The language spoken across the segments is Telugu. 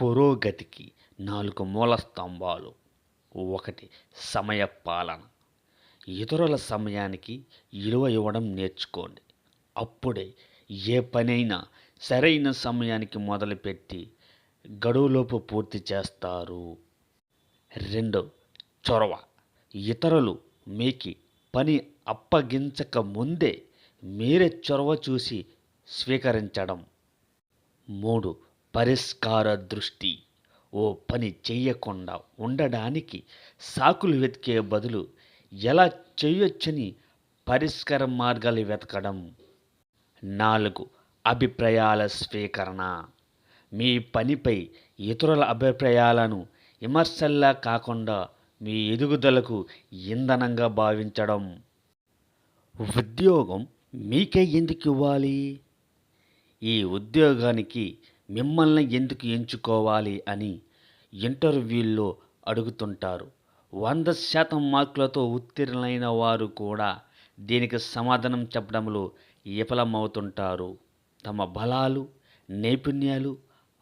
పురోగతికి నాలుగు మూల స్తంభాలు. ఒకటి సమయ పాలన. ఇతరుల సమయానికి విలువ ఇవ్వడం నేర్చుకోండి. అప్పుడే ఏ పనైనా సరైన సమయానికి మొదలుపెట్టి గడువులోపు పూర్తి చేస్తారు. రెండు చొరవ. ఇతరులు మీకు పని అప్పగించక ముందే మీరే చొరవ చూసి స్వీకరించడం. మూడు పరిష్కార దృష్టి. ఓ పని చేయకుండా ఉండడానికి సాకులు వెతికే బదులు ఎలా చేయొచ్చని పరిష్కార మార్గాలు వెతకడం. నాలుగు అభిప్రాయాల స్వీకరణ. మీ పనిపై ఇతరుల అభిప్రాయాలను విమర్శల్లా కాకుండా మీ ఎదుగుదలకు ఇంధనంగా భావించడం. ఉద్యోగం మీకే ఎందుకు ఇవ్వాలి? ఈ ఉద్యోగానికి మిమ్మల్ని ఎందుకు ఎంచుకోవాలి అని ఇంటర్వ్యూల్లో అడుగుతుంటారు. వంద శాతం మార్కులతో ఉత్తీర్ణులైన వారు కూడా దీనికి సమాధానం చెప్పడంలో విఫలమవుతుంటారు. తమ బలాలు నైపుణ్యాలు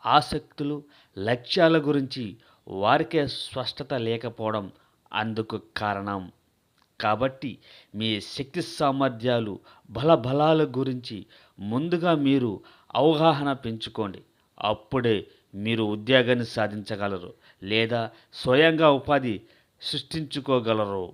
ఆసక్తులు లక్ష్యాల గురించి వారికే స్పష్టత లేకపోవడం అందుకు కారణం. కాబట్టి మీ శక్తి సామర్థ్యాలు బలబలాల గురించి ముందుగా మీరు అవగాహన పెంచుకోండి. అప్పుడే మీరు ఉద్యోగాన్ని సాధించగలరు లేదా స్వయంగా ఉపాధి సృష్టించుకోగలరు.